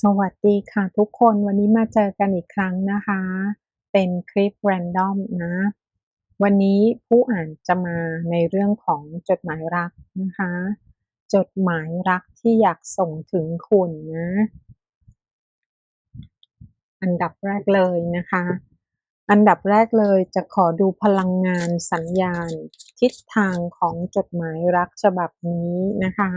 สวัสดีค่ะทุกคนวันนี้มาเจอกันอีกครั้งนะคะ เป็นคลิป random นะ วันนี้ผู้อ่านจะมาในเรื่องของจดหมายรักนะคะ จดหมายรักที่อยากส่งถึงคุณนะ อันดับแรกเลยนะคะ อันดับแรกเลยจะขอดูพลังงานสัญญาณ ทิศทางของจดหมายรักฉบับนี้นะคะ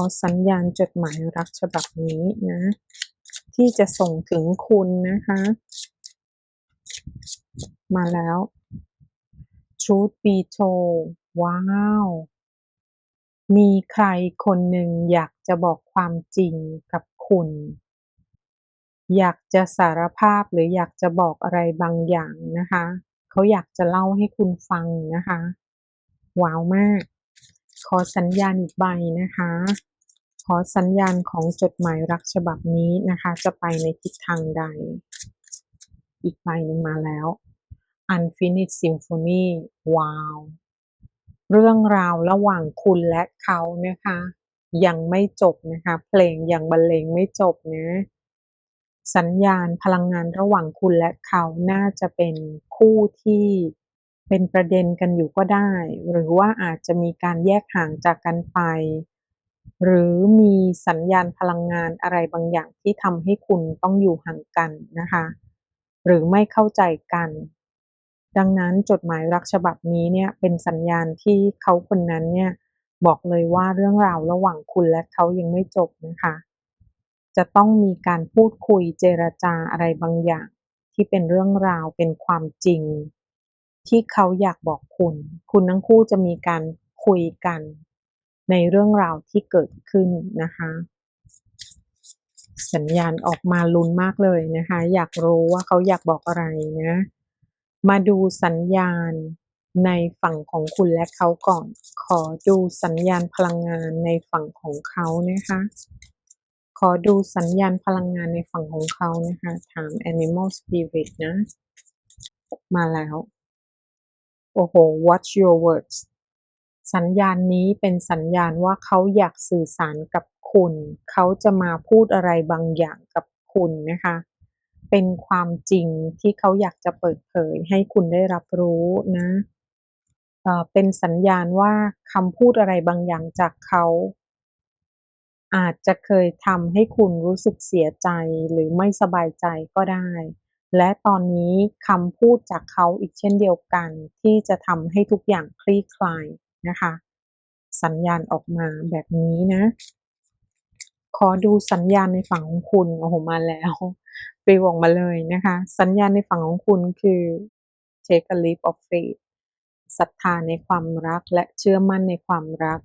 อสัญญาณจดหมายรักฉบับนี้นะ ที่จะส่งถึงคุณนะคะ มาแล้ว Truth be told ว้าว มีใครคนหนึ่งอยากจะบอกความจริงกับคุณ อยากจะสารภาพหรืออยากจะบอกอะไรบางอย่างนะคะ เขาอยากจะเล่าให้คุณฟังนะคะ ว้าวมาก ขอสัญญาณอีกใบนะคะ ขอสัญญาณของจดหมายรักฉบับนี้นะคะ จะไปในทิศทางใด อีกใบหนึ่งมาแล้ว Unfinished Symphony ว้าว เรื่องราวระหว่างคุณและเขานะคะ ยังไม่จบนะคะ เพลงยังบรรเลงไม่จบนะ สัญญาณพลังงานระหว่างคุณและเขาน่าจะเป็นคู่ที่ เป็นประเด็นกันอยู่ก็ได้ หรือว่าอาจจะมีการแยกห่างจากกันไป หรือมีสัญญาณพลังงานอะไรบางอย่างที่ทำให้คุณต้องอยู่ห่างกันนะคะ หรือไม่เข้าใจกัน ดังนั้นจดหมายรักฉบับนี้เนี่ยเป็นสัญญาณที่เขาคนนั้นเนี่ยบอกเลยว่าเรื่องราวระหว่างคุณและเขายังไม่จบนะคะ จะต้องมีการพูดคุยเจรจาอะไรบางอย่าง ที่เป็นเรื่องราวเป็นความจริง ที่เขาอยากบอกคุณ คุณทั้งคู่จะมีการคุยกัน ในเรื่องราวที่เกิดขึ้นนะคะ สัญญาณออกมาลุ้นมากเลยนะคะ อยากรู้ว่าเขาอยากบอกอะไรนะ มาดูสัญญาณในฝั่งของคุณและเขาก่อน ขอดูสัญญาณพลังงานในฝั่งของเขานะคะ ขอดูสัญญาณพลังงานในฝั่งของเขานะคะ ถาม Animal Spirit นะ มาแล้ว โอ้โห Watch your words สัญญาณนี้เป็นสัญญาณว่าเขาอยากสื่อสารกับคุณ เขาจะมาพูดอะไรบางอย่างกับคุณนะคะ เป็นความจริงที่เขาอยากจะเปิดเผยให้คุณได้รับรู้นะเป็นสัญญาณว่าคำพูดอะไรบางอย่างจากเขา อาจจะเคยทำให้คุณรู้สึกเสียใจหรือไม่สบายใจก็ได้ และตอนนี้คำพูดจากเขาอีกเช่นเดียวกัน ที่จะทำให้ทุกอย่างคลี่คลายนะคะ สัญญาณออกมาแบบนี้นะ ขอดูสัญญาณในฝั่งของคุณโอ้โหมาแล้วปลิวออกมาเลยนะคะ สัญญาณในฝั่งของคุณคือ take a leap of faith ศรัทธาในความรักและเชื่อมั่นในความรัก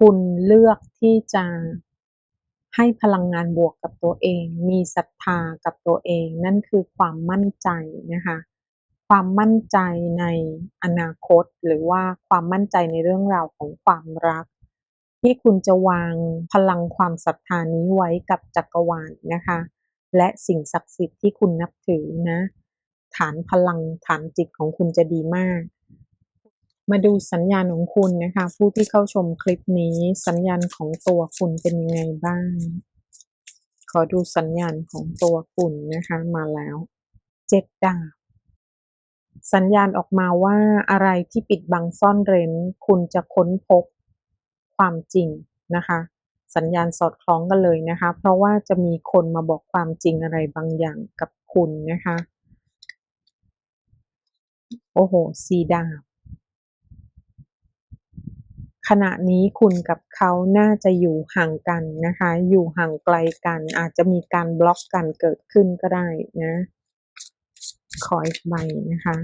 คุณเลือกที่จะ ให้พลังงานบวกกับตัวเอง มีศรัทธากับตัวเอง นั่นคือความมั่นใจนะคะ ความมั่นใจในอนาคต หรือว่าความมั่นใจในเรื่องราวของความรัก ที่คุณจะวางพลังความศรัทธานี้ไว้กับจักรวาลนะคะ และสิ่งศักดิ์สิทธิ์ที่คุณนับถือนะ ฐานพลังฐานจิตของคุณจะดีมาก มาดูสัญญาณของคุณนะคะ ผู้ที่เข้าชมคลิปนี้สัญญาณของตัวคุณเป็นยังไงบ้าง ขอดูสัญญาณของตัวคุณนะคะ มาแล้วเจ็ดดาบสัญญาณออกมาว่าอะไรที่ปิดบังซ่อนเร้น คุณจะค้นพบความจริงนะคะ สัญญาณสอดคล้องกันเลยนะคะ เพราะว่าจะมีคนมาบอกความจริงอะไรบางอย่างกับคุณนะคะ โอ้โหสีดาบ ขณะนี้คุณกับเขาน่าจะอยู่ห่างกันนะคะ อยู่ห่างไกลกัน อาจจะมีการบล็อกกันเกิดขึ้นก็ได้นะ ขออีกใบนะคะ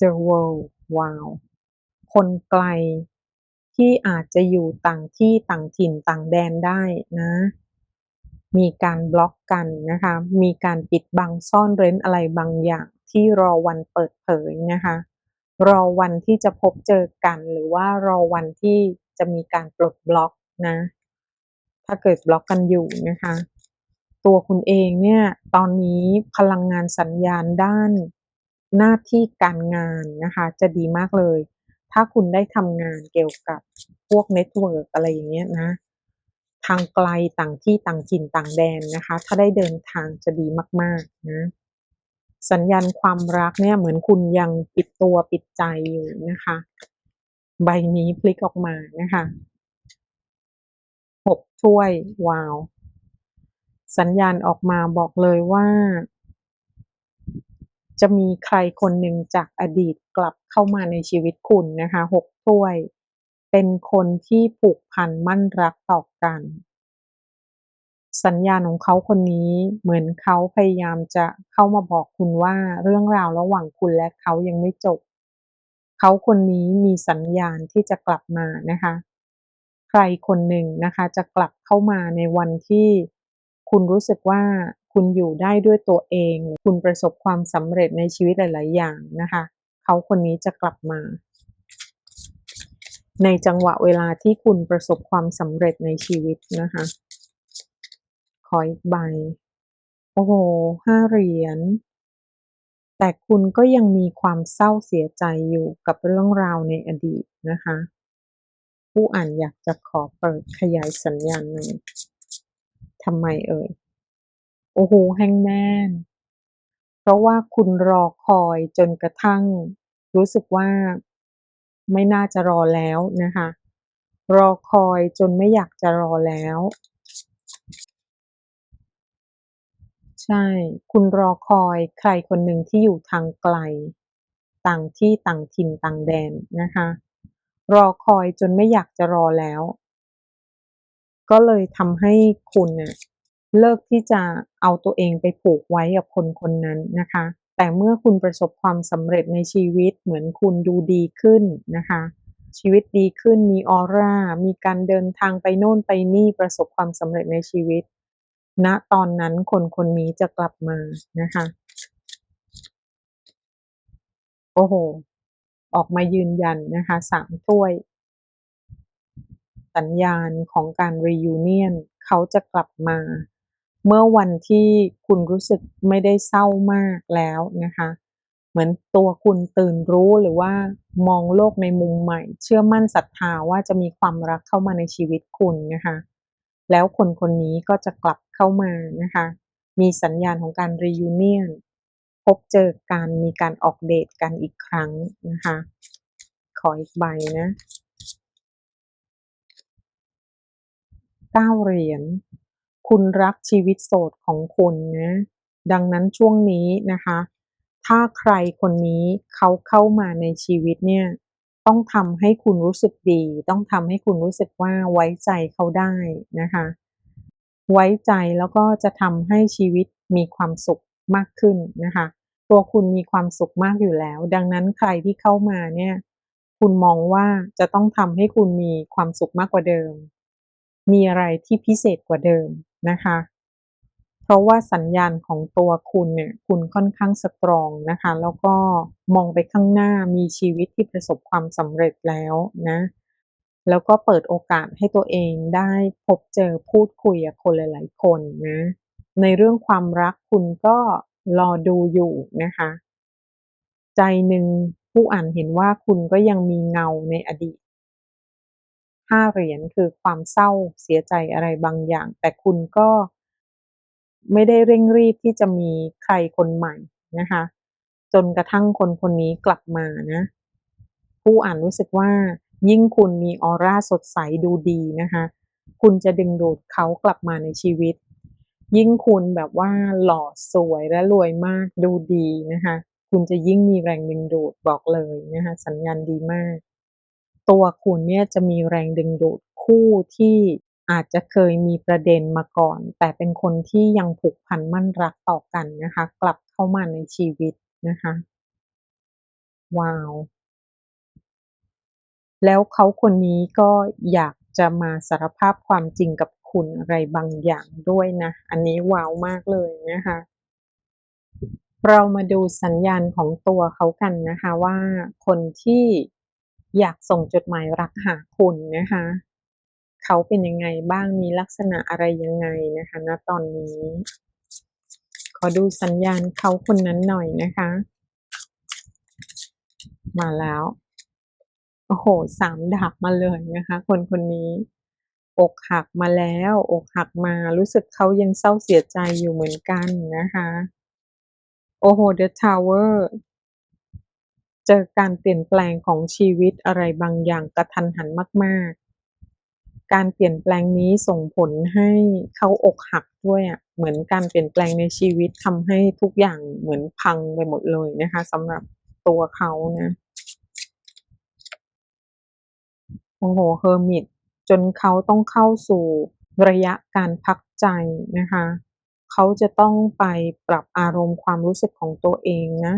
The World ว้าว คนไกลที่อาจจะอยู่ต่างที่ต่างถิ่นต่างแดนได้นะ มีการบล็อกกันนะคะ มีการปิดบังซ่อนเร้นอะไรบางอย่างที่รอวันเปิดเผยนะคะ รอวันที่จะพบเจอกัน หรือว่ารอวันที่จะมีการปลดบล็อกนะ ถ้าเกิดบล็อกกันอยู่นะคะ ตัวคุณเองเนี่ยตอนนี้พลังงานสัญญาณด้านหน้าที่การงานนะคะ จะดีมากเลย ถ้าคุณได้ทำงานเกี่ยวกับพวกเน็ตเวิร์กอะไรอย่างเงี้ยนะ ทางไกลต่างที่ต่างถิ่นต่างแดนนะคะ ถ้าได้เดินทางจะดีมาก ๆ นะ สัญญาณความรักเนี่ยเหมือนคุณยังปิดตัวปิดใจอยู่นะคะ ใบนี้พลิกออกมานะคะหกถ้วยว้าว สัญญาณออกมาบอกเลยว่า จะมีใครคนหนึ่งจากอดีตกลับเข้ามาในชีวิตคุณนะคะหกถ้วย เป็นคนที่ผูกพันมั่นรักต่อกัน สัญญาณของเขาคนนี้เหมือนเขาพยายามจะเข้ามาบอกคุณว่าเรื่องราวระหว่างคุณและเขายังไม่จบ เขาคนนี้มีสัญญาณที่จะกลับมานะคะ ใครคนหนึ่งนะคะจะกลับเข้ามาในวันที่คุณรู้สึกว่าคุณอยู่ได้ด้วยตัวเอง คุณประสบความสำเร็จในชีวิตหลาย ๆ อย่างนะคะ เขาคนนี้จะกลับมา ในจังหวะเวลาที่คุณประสบความสำเร็จในชีวิตนะคะ ออีกใบ โอ้โห ห้าเหรียญ แต่คุณก็ยังมีความเศร้าเสียใจอยู่กับเรื่องราวในอดีตนะคะ ผู้อ่านอยากจะขอเปิดขยายสัญญาณหน่อยทำไมเอ่ย โอ้โหแฮงแมนเพราะว่าคุณรอคอยจนกระทั่ง รู้สึกว่าไม่น่าจะรอแล้วนะคะ รอคอยจนไม่อยากจะรอแล้ว ใช่คุณรอคอยใครคนหนึ่งที่อยู่ทางไกล ต่างที่ต่างถิ่นต่างแดนนะคะ รอคอยจนไม่อยากจะรอแล้ว ก็เลยทำให้คุณเน่ะเลิกที่จะเอาตัวเองไปผูกไว้กับคนคนนั้นนะคะ แต่เมื่อคุณประสบความสำเร็จในชีวิตเหมือนคุณดูดีขึ้นนะคะ ชีวิตดีขึ้นมีออร่า มีการเดินทางไปโน่นไปนี่ประสบความสำเร็จในชีวิต ณตอนนั้นคนคนนี้จะกลับมานะคะ โอ้โฮออกมายืนยันนะคะสามถ้วย สัญญาณของการ reunion เขาจะกลับมา เมื่อวันที่คุณรู้สึกไม่ได้เศร้ามากแล้วนะคะ เหมือนตัวคุณตื่นรู้หรือว่ามองโลกในมุมใหม่ เชื่อมั่นศรัทธาว่าจะมีความรักเข้ามาในชีวิตคุณนะคะ แล้วคนคนนี้ก็จะกลับเข้ามานะคะ มีสัญญาณของการ reunion พบเจอกันมีการออกเดตกันอีกครั้งนะคะ ขออีกใบนะเก้าเหรียญคุณรักชีวิตโสดของคุณนะ ดังนั้นช่วงนี้นะคะ ถ้าใครคนนี้เขาเข้ามาในชีวิตเนี่ย ต้องทำให้คุณรู้สึกดี ต้องทำให้คุณรู้สึกว่าไว้ใจเขาได้นะคะ ไว้ใจแล้วก็จะทำให้ชีวิตมีความสุขมากขึ้นนะคะ ตัวคุณมีความสุขมากอยู่แล้ว ดังนั้นใครที่เข้ามาเนี่ย คุณมองว่าจะต้องทำให้คุณมีความสุขมากกว่าเดิม มีอะไรที่พิเศษกว่าเดิมนะคะ ราะว่าสัญญาณของตัวคุณเนี่ยคุณค่อนข้างสตรองนะคะ แล้วก็มองไปข้างหน้ามีชีวิตที่ประสบความสำเร็จแล้วนะ แล้วก็เปิดโอกาสให้ตัวเองได้พบเจอพูดคุยกับคนหลาย ๆ คนนะในเรื่องความรักคุณก็รอดูอยู่นะคะ ใจหนึ่งผู้อ่านเห็นว่าคุณก็ยังมีเงาในอดีตห้าเหรียญคือความเศร้าเสียใจอะไรบางอย่าง แต่คุณก็ ไม่ได้เร่งรีบที่จะมีใครคนใหม่นะคะ จนกระทั่งคนคนนี้กลับมานะ ผู้อ่านรู้สึกว่า ยิ่งคุณมีออร่าสดใสดูดีนะคะ คุณจะดึงดูดเขากลับมาในชีวิต ยิ่งคุณแบบว่าหล่อสวยและรวยมากดูดีนะคะ คุณจะยิ่งมีแรงดึงดูดบอกเลยนะคะ สัญญาณดีมาก ตัวคุณเนี่ยจะมีแรงดึงดูดคู่ที่ อาจจะเคยมีประเด็นมาก่อน แต่เป็นคนที่ยังผูกพันมั่นรักต่อกันนะคะ กลับเข้ามาในชีวิตนะคะ ว้าว แล้วเขาคนนี้ก็อยากจะมาสารภาพความจริงกับคุณอะไรบางอย่างด้วยนะ อันนี้ว้าวมากเลยนะคะ เรามาดูสัญญาณของตัวเขากันนะคะว่าคนที่อยากส่งจดหมายรักหาคุณนะคะ เขาเป็นยังไงบ้างมีลักษณะอะไรยังไงนะคะณตอนนี้ ขอดูสัญญาณเขาคนนั้นหน่อยนะคะ มาแล้วโอ้โฮ3ดาบมาเลยนะคะ คนคนนี้อกหักมาแล้วอกหักมารู้สึกเขายังเศร้าเสียใจอยู่เหมือนกันนะคะโอ้โฮ The Tower เจอการเปลี่ยนแปลงของชีวิตอะไรบางอย่างกระทันหันมาก การเปลี่ยนแปลงนี้ส่งผลให้เขาอกหักด้วยอะเหมือนการเปลี่ยนแปลงในชีวิตทำให้ทุกอย่างเหมือนพังไปหมดเลยนะคะสำหรับตัวเขานะโอ้โหเฮ Hermit จนเขาต้องเข้าสู่ระยะการพักใจนะคะ เขาจะต้องไปปรับอารมณ์ความรู้สึกของตัวเองนะ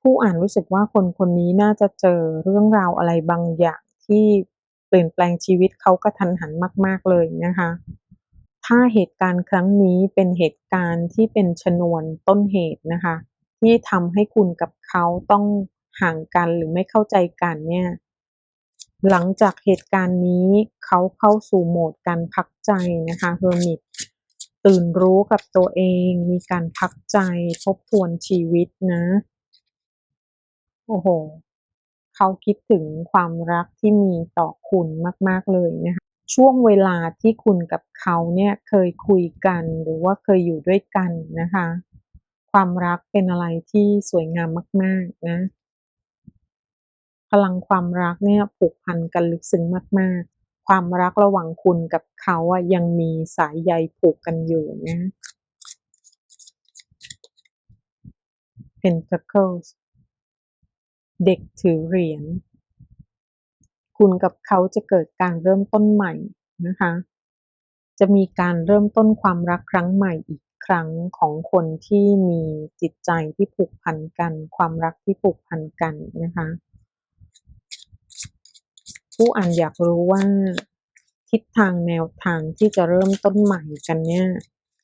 ผู้อ่านรู้สึกว่าคนคนนี้น่าจะเจอเรื่องราวอะไรบางอย่างที่ เปลี่ยนแปลงชีวิตเขากะทันหันมาก ๆเลยนะคะ ถ้าเหตุการณ์ครั้งนี้เป็นเหตุการณ์ที่เป็นชนวนต้นเหตุนะคะ ที่ทำให้คุณกับเขาต้องห่างกันหรือไม่เข้าใจกันเนี่ย หลังจากเหตุการณ์นี้เขาเข้าสู่โหมดการพักใจนะคะ Hermit ตื่นรู้กับตัวเอง มีการพักใจทบทวนชีวิตนะ โอ้โฮ เขาคิดถึงความรักที่มีต่อคุณมาก ๆ เลยนะคะช่วงเวลาที่คุณกับเขาเนี่ยเคยคุยกันหรือว่าเคยอยู่ด้วยกันนะคะ ความรักเป็นอะไรที่สวยงามมาก ๆ นะพลังความรักเนี่ยผูกพันกันลึกซึ้งมาก ๆ ความรักระหว่างคุณกับเขาอะยังมีสายใยผูกกันอยู่นะ Pentacles เด็กถือเหรียญ คุณกับเขาจะเกิดการเริ่มต้นใหม่นะคะ จะมีการเริ่มต้นความรักครั้งใหม่อีกครั้งของคนที่มีจิตใจที่ผูกพันกัน ความรักที่ผูกพันกันนะคะ ผู้อ่านอยากรู้ว่า ทิศทางแนวทางที่จะเริ่มต้นใหม่กันเนี่ย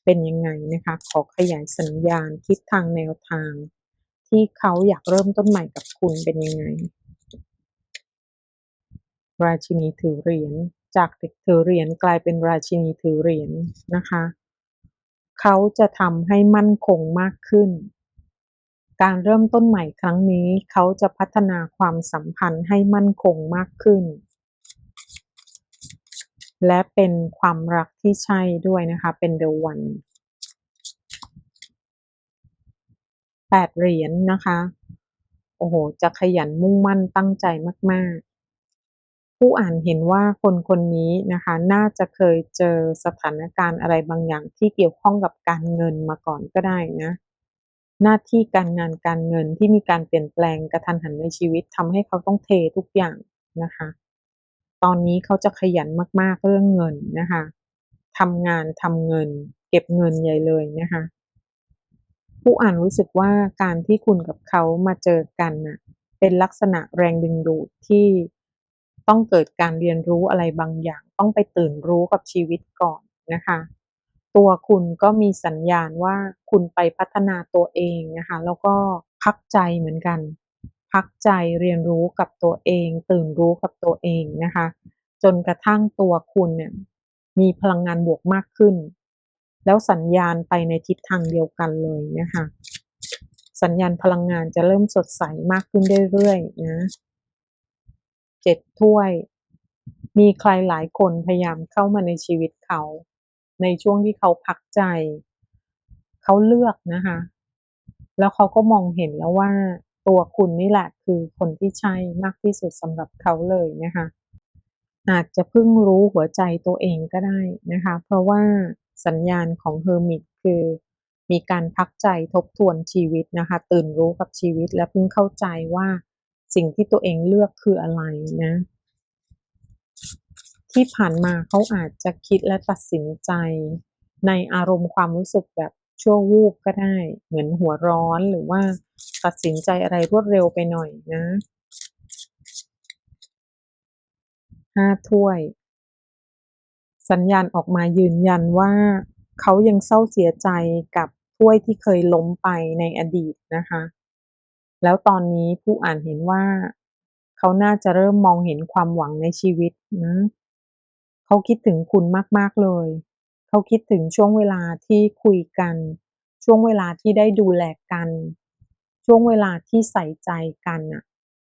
เป็นยังไงนะคะ ขอขยายสัญญาณทิศทางแนวทาง ที่เขาอยากเริ่มต้นใหม่กับคุณเป็นยังไง ราชินีถือเหรียญจากเด็กถือเหรียญกลายเป็นราชินีถือเหรียญนะคะ เขาจะทำให้มั่นคงมากขึ้น การเริ่มต้นใหม่ครั้งนี้เขาจะพัฒนาความสัมพันธ์ให้มั่นคงมากขึ้น และเป็นความรักที่ใช่ด้วยนะคะ เป็น The One 8เหรียญนะคะ โอ้โฮจะขยันมุ่งมั่นตั้งใจมาก ๆ ผู้อ่านเห็นว่าคนคนนี้นะคะ น่าจะเคยเจอสถานการณ์อะไรบางอย่างที่เกี่ยวข้องกับการเงินมาก่อนก็ได้นะ หน้าที่การงานการเงินที่มีการเปลี่ยนแปลงกระทันหันในชีวิตทำให้เขาต้องเททุกอย่างนะคะ ตอนนี้เขาจะขยันมาก ๆ เรื่องเงินนะคะทำงานทำเงิน เก็บเงินใหญ่เลยนะคะ ผู้อ่านรู้สึกว่าการที่คุณกับเขามาเจอกันน่ะเป็นลักษณะแรงดึงดูดที่ต้องเกิดการเรียนรู้อะไรบางอย่าง ต้องไปตื่นรู้กับชีวิตก่อนนะคะ ตัวคุณก็มีสัญญาณว่าคุณไปพัฒนาตัวเองนะคะ แล้วก็พักใจเหมือนกัน พักใจเรียนรู้กับตัวเอง ตื่นรู้กับตัวเองนะคะ จนกระทั่งตัวคุณเนี่ยมีพลังงานบวกมากขึ้น แล้วสัญญาณไปในทิศทางเดียวกันเลยนะคะสัญญาณพลังงานจะเริ่มสดใสมากขึ้นเรื่อยๆนะ7ถ้วย มีใครหลายคนพยายามเข้ามาในชีวิตเขา ในช่วงที่เขาพักใจ เขาเลือกนะคะ แล้วเขาก็มองเห็นแล้วว่าตัวคุณนี่แหละคือคนที่ใช่มากที่สุดสำหรับเขาเลยนะคะอาจจะเพิ่งรู้หัวใจตัวเองก็ได้นะคะ เพราะว่า สัญญาณของ Hermit คือมีการพักใจทบทวนชีวิตนะคะ ตื่นรู้กับชีวิตและเพิ่งเข้าใจว่าสิ่งที่ตัวเองเลือกคืออะไรนะ ที่ผ่านมาเขาอาจจะคิดและตัดสินใจ ในอารมณ์ความรู้สึกแบบชั่ววูบก็ได้ เหมือนหัวร้อนหรือว่าตัดสินใจอะไรรวดเร็วไปหน่อยนะ5ถ้วย สัญญาณออกมายืนยันว่าเขายังเศร้าเสียใจกับถ้วยที่เคยล้มไปในอดีตนะคะ แล้วตอนนี้ผู้อ่านเห็นว่า เขาน่าจะเริ่มมองเห็นความหวังในชีวิตนะเขาคิดถึงคุณมาก ๆ เลย เขาคิดถึงช่วงเวลาที่คุยกัน ช่วงเวลาที่ได้ดูแลกัน ช่วงเวลาที่ใส่ใจกันน่ะ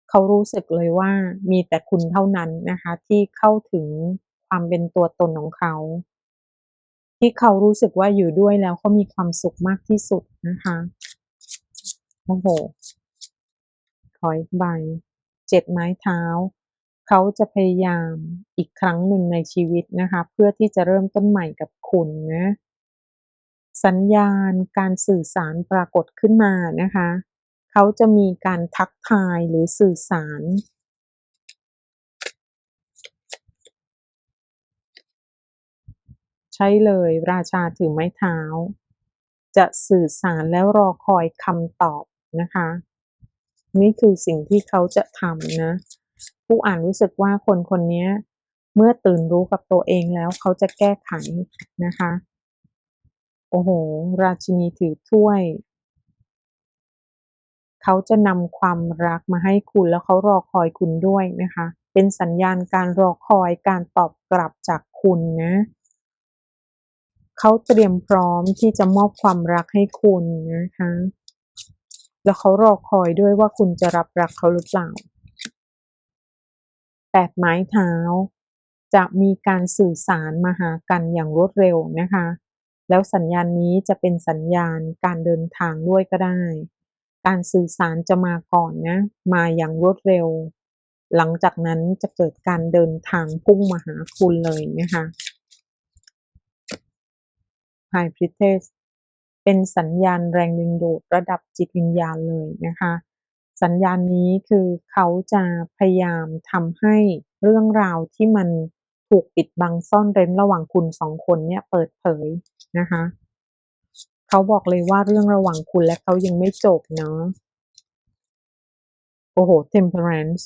เขารู้สึกเลยว่ามีแต่คุณเท่านั้นนะคะ ที่เข้าถึง ความเป็นตัวตนของเขา ที่เขารู้สึกว่าอยู่ด้วยแล้วเขามีความสุขมากที่สุดนะคะโอ้โหขออีกใบเจ็ดไม้เท้า เขาจะพยายามอีกครั้งหนึ่งในชีวิตนะคะ เพื่อที่จะเริ่มต้นใหม่กับคุณนะสัญญาณการสื่อสารปรากฏขึ้นมานะคะ เขาจะมีการทักทายหรือสื่อสาร ใช่เลย ราชาถือไม้เท้า จะสื่อสารแล้วรอคอยคำตอบนะคะ นี่คือสิ่งที่เขาจะทำนะ ผู้อ่านรู้สึกว่าคนคนนี้เมื่อตื่นรู้กับตัวเองแล้วเขาจะแก้ไขนะคะ โอ้โห ราชินีถือถ้วย เขาจะนำความรักมาให้คุณแล้วเขารอคอยคุณด้วยนะคะ เป็นสัญญาณการรอคอยการตอบกลับจากคุณนะ เขาเตรียมพร้อมที่จะมอบความรักให้คุณนะคะ แล้วเขารอคอยด้วยว่าคุณจะรับรักเขาหรือเปล่าแปดไม้เท้า จะมีการสื่อสารมาหากันอย่างรวดเร็วนะคะ แล้วสัญญาณนี้จะเป็นสัญญาณการเดินทางด้วยก็ได้ การสื่อสารจะมาก่อนนะ มาอย่างรวดเร็ว หลังจากนั้นจะเกิดการเดินทางพุ่งมาหาคุณเลยนะคะ High Priestess เป็นสัญญาณแรงดึงดูดระดับจิตวิญญาณเลยนะคะ สัญญาณนี้คือเขาจะพยายามทำให้เรื่องราวที่มันถูกปิดบังซ่อนเร้นระหว่างคุณสองคนเนี่ยเปิดเผยนะคะเขาบอกเลยว่าเรื่องระหว่างคุณและเขายังไม่จบเนาะโอ้โห temperance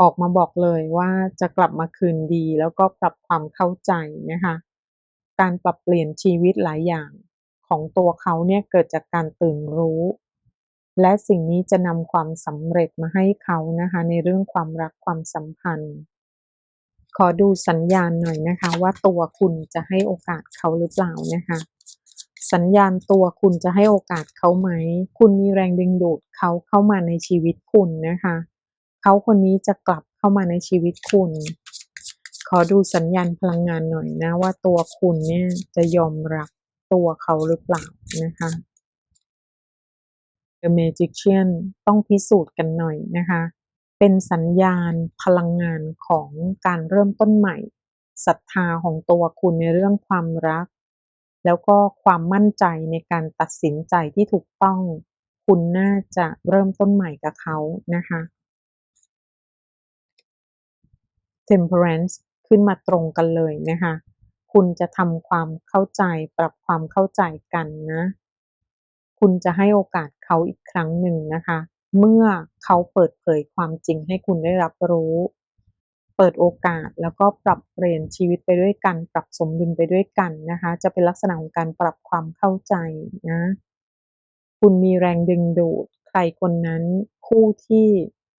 ออกมาบอกเลยว่าจะกลับมาคืนดีแล้วก็ปรับความเข้าใจนะคะ การปรับเปลี่ยนชีวิตหลายอย่างของตัวเขาเนี่ยเกิดจากการตื่นรู้ และสิ่งนี้จะนำความสำเร็จมาให้เขานะคะในเรื่องความรักความสัมพันธ์ ขอดูสัญญาณหน่อยนะคะ ว่าตัวคุณจะให้โอกาสเขาหรือเปล่านะคะสัญญาณตัวคุณจะให้โอกาสเขาไหม คุณมีแรงดึงดูดเขาเข้ามาในชีวิตคุณนะคะ เขาคนนี้จะกลับเข้ามาในชีวิตคุณ ขอดูสัญญาณพลังงานหน่อยนะ ว่าตัวคุณเนี่ยจะยอมรับตัวเขาหรือเปล่านะคะ The Magician ต้องพิสูจน์กันหน่อยนะคะ เป็นสัญญาณพลังงานของการเริ่มต้นใหม่ศรัทธาของตัวคุณในเรื่องความรัก แล้วก็ความมั่นใจในการตัดสินใจที่ถูกต้อง คุณน่าจะเริ่มต้นใหม่กับเขานะคะ Temperance ขึ้นมาตรงกันเลยนะคะ คุณจะทำความเข้าใจปรับความเข้าใจกันนะ คุณจะให้โอกาสเขาอีกครั้งหนึ่งนะคะ เมื่อเขาเปิดเผยความจริงให้คุณได้รับรู้ เปิดโอกาสแล้วก็ปรับเปลี่ยนชีวิตไปด้วยกัน ปรับสมดุลไปด้วยกันนะคะ จะเป็นลักษณะของการปรับความเข้าใจนะ คุณมีแรงดึงดูดใครคนนั้นคู่ที่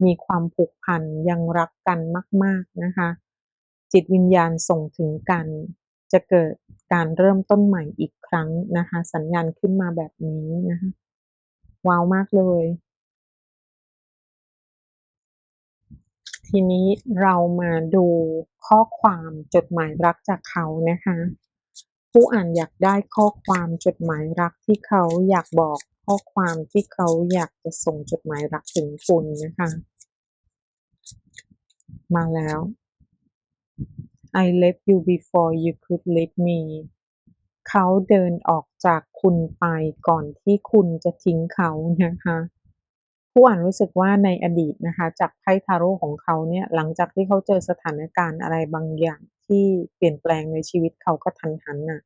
มีความผูกพันยังรักกันมาก ๆนะคะ จิตวิญญาณส่งถึงกัน จะเกิดการเริ่มต้นใหม่อีกครั้งนะคะ สัญญาณขึ้นมาแบบนี้นะคะว้าวมากเลย ทีนี้เรามาดูข้อความจดหมายรักจากเขานะคะ ผู้อ่านอยากได้ข้อความจดหมายรักที่เขาอยากบอกข้อความที่เขาอยากจะส่งจดหมายรักถึงคุณนะคะ มาแล้ว I left you before you could leave me เขาเดินออกจากคุณไปก่อนที่คุณจะทิ้งเขานะคะ ผู้อ่านรู้สึกว่าในอดีตนะคะ จากไพ่ทาโร่ของเขาเนี่ยหลังจากที่เขาเจอสถานการณ์อะไรบางอย่างที่เปลี่ยนแปลงในชีวิตเขาก็ทันหันน่ะ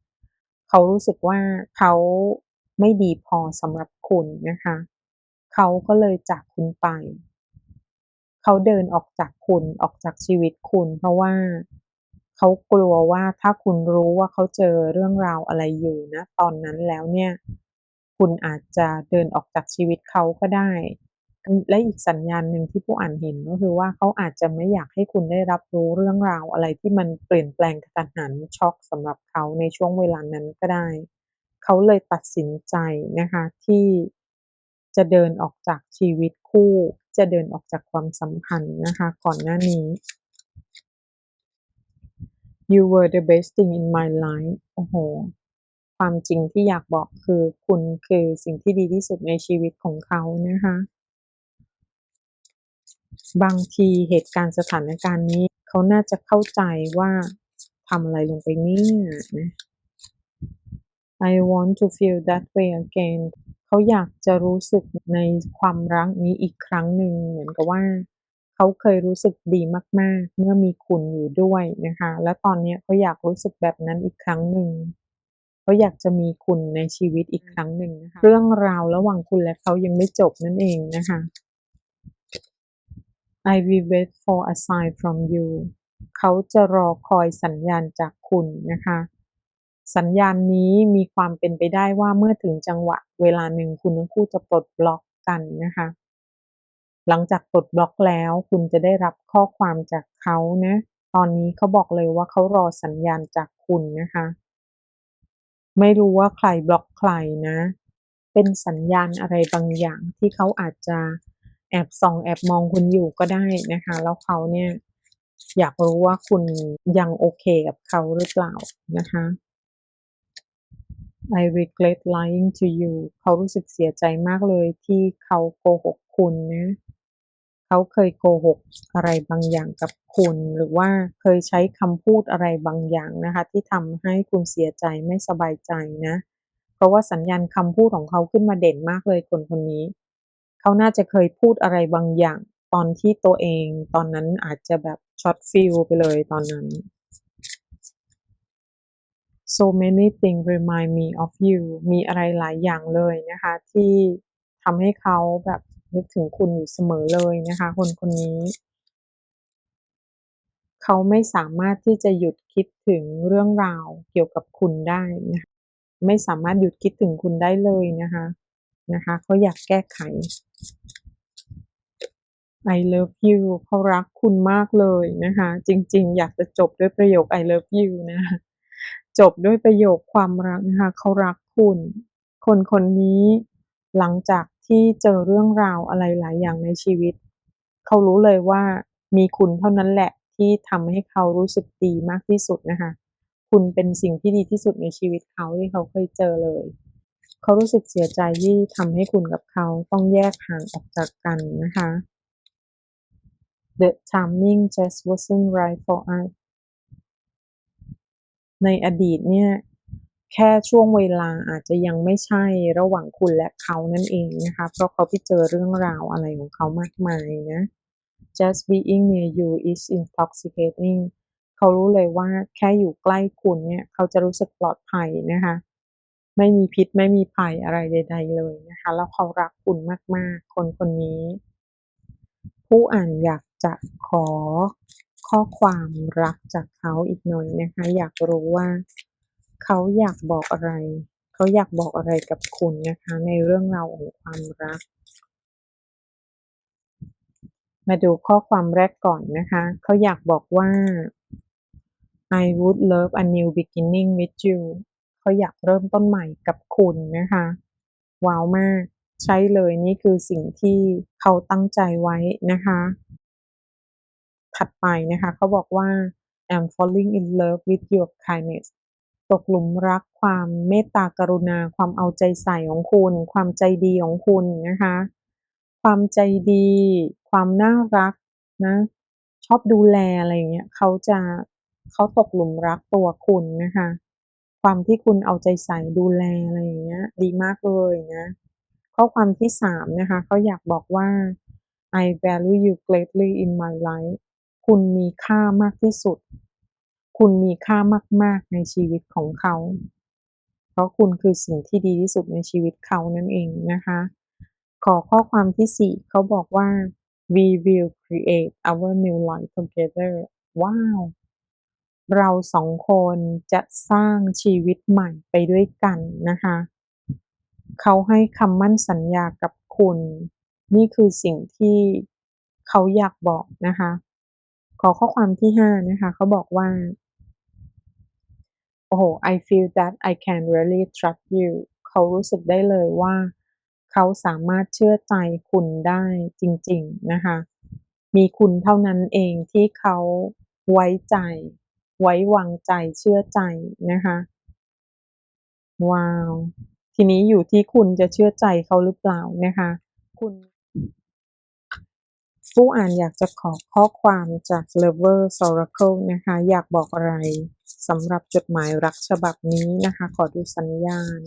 เขารู้สึกว่าเขาไม่ดีพอสำหรับคุณนะคะ เขาก็เลยจากคุณไป เขาเดินออกจากคุณออกจากชีวิตคุณ เพราะว่า เขากลัวว่าถ้าคุณรู้ว่าเขาเจอเรื่องราวอะไรอยู่นะตอนนั้นแล้วเนี่ย คุณอาจจะเดินออกจากชีวิตเขาก็ได้ และอีกสัญญาณหนึ่งที่ผู้อ่านเห็นก็คือว่าเขาอาจจะไม่อยากให้คุณได้รับรู้เรื่องราวอะไรที่มันเปลี่ยนแปลงกระทันหันช็อกสำหรับเขาในช่วงเวลานั้นก็ได้ เขาเลยตัดสินใจนะคะที่จะเดินออกจากชีวิตคู่ จะเดินออกจากความสัมพันธ์นะคะ ก่อนหน้านี้ you were the best thing in my life โอ้โห ความจริงที่อยากบอกคือคุณคือสิ่งที่ดีที่สุดในชีวิตของเขานะคะ บางทีเหตุการณ์สถานการณ์นี้เขาน่าจะเข้าใจว่าทำอะไรลงไปนี่นะ I want to feel that way again เขาอยากจะรู้สึกในความรักนี้อีกครั้งหนึ่งเหมือนกับว่า เขาเคยรู้สึกดีมาก ๆ เมื่อมีคุณอยู่ด้วยนะคะ และตอนนี้เขาอยากรู้สึกแบบนั้นอีกครั้งหนึ่งเขาอยากจะมีคุณในชีวิตอีกครั้งหนึ่งนะคะเรื่องราวระหว่างคุณและเขายังไม่จบนั่นเองนะคะ I will wait for a sign from you เขาจะรอคอยสัญญาณจากคุณนะคะ สัญญาณนี้มีความเป็นไปได้ว่าเมื่อถึงจังหวะเวลาหนึ่งคุณทั้งคู่จะปลดบล็อกกันนะคะ หลังจากปลดบล็อกแล้ว คุณจะได้รับข้อความจากเขานะ ตอนนี้เขาบอกเลยว่าเขารอสัญญาณจากคุณนะคะ ไม่รู้ว่าใครบล็อกใครนะ เป็นสัญญาณอะไรบางอย่างที่เขาอาจจะแอบส่องแอบมองคุณอยู่ก็ได้นะคะ แล้วเขาเนี่ยอยากรู้ว่าคุณยังโอเคกับเขาหรือเปล่านะคะ I regret lying to you เขารู้สึกเสียใจมากเลยที่เขาโกหกคุณนะ เขาเคยโกหกอะไรบางอย่างกับคุณ หรือว่าเคยใช้คำพูดอะไรบางอย่างนะคะ ที่ทำให้คุณเสียใจไม่สบายใจนะ เพราะว่าสัญญาณคำพูดของเขาขึ้นมาเด่นมากเลยคนคนนี้ เขาน่าจะเคยพูดอะไรบางอย่าง ตอนที่ตัวเองตอนนั้นอาจจะแบบช็อตฟิลไปเลยตอนนั้น so many things remind me of you มีอะไรหลายอย่างเลยนะคะ ที่ทำให้เขาแบบ นึกถึงคุณอยู่เสมอเลยนะคะ คนคนนี้ เขาไม่สามารถที่จะหยุดคิดถึงเรื่องราวเกี่ยวกับคุณได้นะคะไม่สามารถหยุดคิดถึงคุณได้เลยนะคะนะคะเขาอยากแก้ไข I love you เขารักคุณมากเลยนะคะ จริง ๆ อยากจะจบด้วยประโยค I love you นะะจบด้วยประโยคความรักนะคะเขารักคุณ คนคนนี้หลังจาก ที่เจอเรื่องราวอะไรหลายอย่างในชีวิต เขารู้เลยว่ามีคุณเท่านั้นแหละที่ทำให้เขารู้สึกดีมากที่สุดนะคะ คุณเป็นสิ่งที่ดีที่สุดในชีวิตเขาที่เขาเคยเจอเลย เขารู้สึกเสียใจที่ทำให้คุณกับเขาต้องแยกห่างออกจากกันนะคะ The timing just wasn't right for us ในอดีตเนี่ย แค่ช่วงเวลาอาจจะยังไม่ใช่ระหว่างคุณและเขานั่นเองนะคะ เพราะเขาไปเจอเรื่องราวอะไรของเขามากมายนะ just being near you is intoxicating เขารู้เลยว่าแค่อยู่ใกล้คุณเนี่ยเขาจะรู้สึกปลอดภัยนะคะ ไม่มีพิษไม่มีภัยอะไรใด ๆ เลยนะคะ แล้วเขารักคุณมาก ๆ คนคนนี้ ผู้อ่านอยากจะขอข้อความรักจากเขาอีกหน่อยนะคะ อยากรู้ว่า เขาอยากบอกอะไร เขาอยากบอกอะไรกับคุณนะคะ ในเรื่องราวของความรัก มาดูข้อความแรกก่อนนะคะ เขาอยากบอกว่า I would love a new beginning with you เขาอยากเริ่มต้นใหม่กับคุณนะคะ ว้าวมาก ใช่เลยนี่คือสิ่งที่เขาตั้งใจไว้นะคะ ถัดไปนะคะ เขาบอกว่า I'm falling in love with your kindness ตกหลุมรักความเมตตากรุณา ความเอาใจใส่ของคุณ ความใจดีของคุณนะคะ ความใจดี ความน่ารักนะ ชอบดูแลอะไรอย่างเงี้ยเขาจะเขาตกหลุมรักตัวคุณนะคะ ความที่คุณเอาใจใส่ดูแลอะไรอย่างเงี้ย ดีมากเลยนะข้อความที่สามนะคะเขาอยากบอกว่า I value you greatly in my life คุณมีค่ามากที่สุด คุณมีค่ามาก ๆ ในชีวิตของเขา เพราะคุณคือสิ่งที่ดีที่สุดในชีวิตเขานั่นเองนะคะ ขอข้อความที่สี่เขาบอกว่า we will create our new life together ว้าว เราสองคนจะสร้างชีวิตใหม่ไปด้วยกันนะคะ เขาให้คำมั่นสัญญากับคุณ นี่คือสิ่งที่เขาอยากบอกนะคะ ขอข้อความที่ห้านะคะ เขาบอกว่า โอ้โห I feel that I can really trust you เขารู้สึกได้เลยว่า เขาสามารถเชื่อใจคุณได้จริง ๆ นะคะ มีคุณเท่านั้นเองที่เขาไว้ใจ ไว้วางใจเชื่อใจนะคะ ว้าว ทีนี้อยู่ที่คุณจะเชื่อใจเขาหรือเปล่านะคะ คุณ ผู้อ่านอยากจะขอข้อความจาก Lover Oracle นะคะ อยากบอกอะไรสำหรับจดหมายรักฉบับนี้นะคะ ขอดูสัญญาณ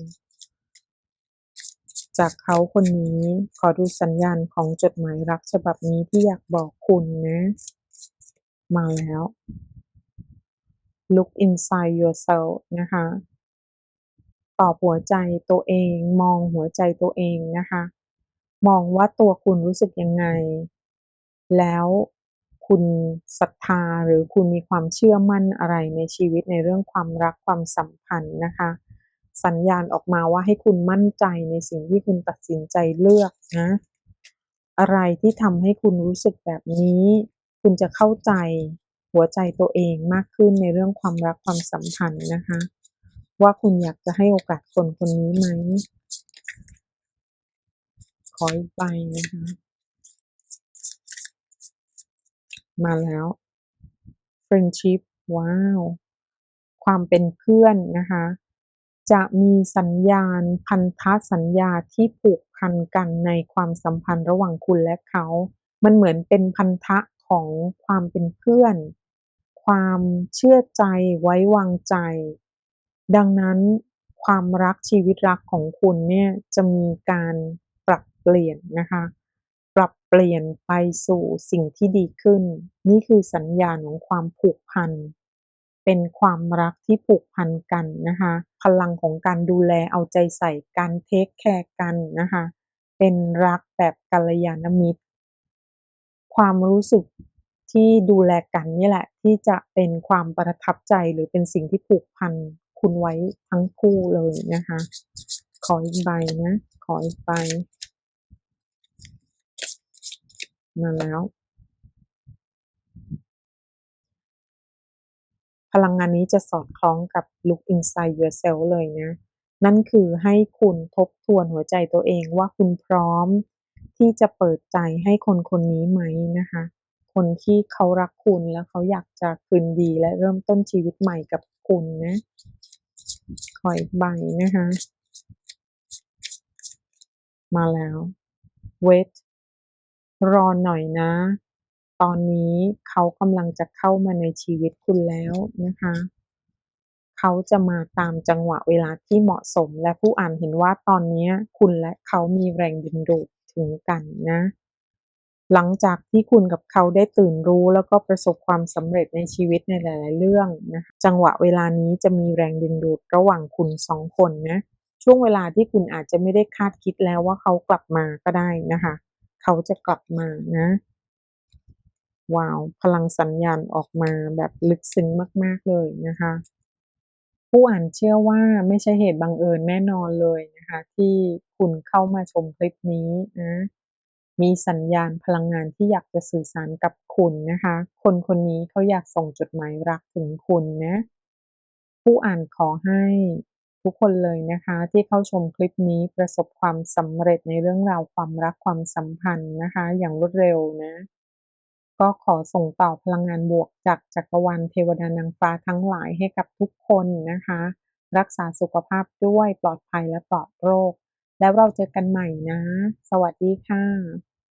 จากเขาคนนี้ขอดูสัญญาณของจดหมายรักฉบับนี้ที่อยากบอกคุณนะ มาแล้ว Look inside yourself นะคะตอบหัวใจตัวเอง มองหัวใจตัวเองนะคะ มองว่าตัวคุณรู้สึกยังไง แล้วคุณศรัทธาหรือคุณมีความเชื่อมั่นอะไรในชีวิตในเรื่องความรักความสัมพันธ์นะคะ สัญญาณออกมาว่าให้คุณมั่นใจในสิ่งที่คุณตัดสินใจเลือกนะอะไรที่ทำให้คุณรู้สึกแบบนี้ คุณจะเข้าใจหัวใจตัวเองมากขึ้นในเรื่องความรักความสัมพันธ์นะคะ ว่าคุณอยากจะให้โอกาสคนคนนี้ไหมขออีกใบนะคะ มาแล้ว friendship ว้าว ความเป็นเพื่อนนะคะ จะมีสัญญาณพันธะสัญญาที่ผูกพันกันในความสัมพันธ์ระหว่างคุณและเขา มันเหมือนเป็นพันธะของความเป็นเพื่อน ความเชื่อใจไว้วางใจ ดังนั้นความรักชีวิตรักของคุณเนี่ยจะมีการปรับเปลี่ยนนะคะ ปรับเปลี่ยนไปสู่สิ่งที่ดีขึ้น นี่คือสัญญาณของความผูกพัน เป็นความรักที่ผูกพันกันนะคะ พลังของการดูแลเอาใจใส่กันเทคแคร์กันนะคะ เป็นรักแบบกัลยาณมิตร ความรู้สึกที่ดูแลกันนี่แหละ ที่จะเป็นความประทับใจหรือเป็นสิ่งที่ผูกพันคุณไว้ทั้งคู่เลยนะคะ ขออีกใบนะ ขออีกใบ มาแล้ว พลังงานนี้จะสอดคล้องกับ Look inside yourself เลยนะ นั่นคือให้คุณทบทวนหัวใจตัวเองว่าคุณพร้อมที่จะเปิดใจให้คนคนนี้ไหมนะคะ คนที่เขารักคุณแล้วเขาอยากจะคืนดีและเริ่มต้นชีวิตใหม่กับคุณนะ ขออีกใบนะคะ มาแล้ว wait รอหน่อยนะ ตอนนี้เขากำลังจะเข้ามาในชีวิตคุณแล้วนะคะ เขาจะมาตามจังหวะเวลาที่เหมาะสม และผู้อ่านเห็นว่าตอนนี้คุณและเขามีแรงดึงดูดถึงกันนะ หลังจากที่คุณกับเขาได้ตื่นรู้แล้วก็ประสบความสำเร็จในชีวิตในหลาย ๆ เรื่องนะจังหวะเวลานี้จะมีแรงดึงดูดระหว่างคุณสองคนนะช่วงเวลาที่คุณอาจจะไม่ได้คาดคิดแล้วว่าเขากลับมาก็ได้นะคะ เขาจะกลับมานะ ว้าว พลังสัญญาณออกมาแบบลึกซึ้งมาก ๆ เลยนะคะ ผู้อ่านเชื่อว่าไม่ใช่เหตุบังเอิญแน่นอนเลยนะคะ ที่คุณเข้ามาชมคลิปนี้นะมีสัญญาณพลังงานที่อยากจะสื่อสารกับคุณนะคะ คนคนนี้เขาอยากส่งจดหมายรักถึงคุณนะ ผู้อ่านขอให้ ทุกคนเลยนะคะ ที่เข้าชมคลิปนี้ประสบความสำเร็จในเรื่องราวความรักความสัมพันธ์นะคะ อย่างรวดเร็วนะ ก็ขอส่งต่อพลังงานบวกจากจักรวาลเทวดานางฟ้าทั้งหลายให้กับทุกคนนะคะ รักษาสุขภาพด้วยปลอดภัยและปลอดโรค แล้วเราเจอกันใหม่นะ สวัสดีค่ะ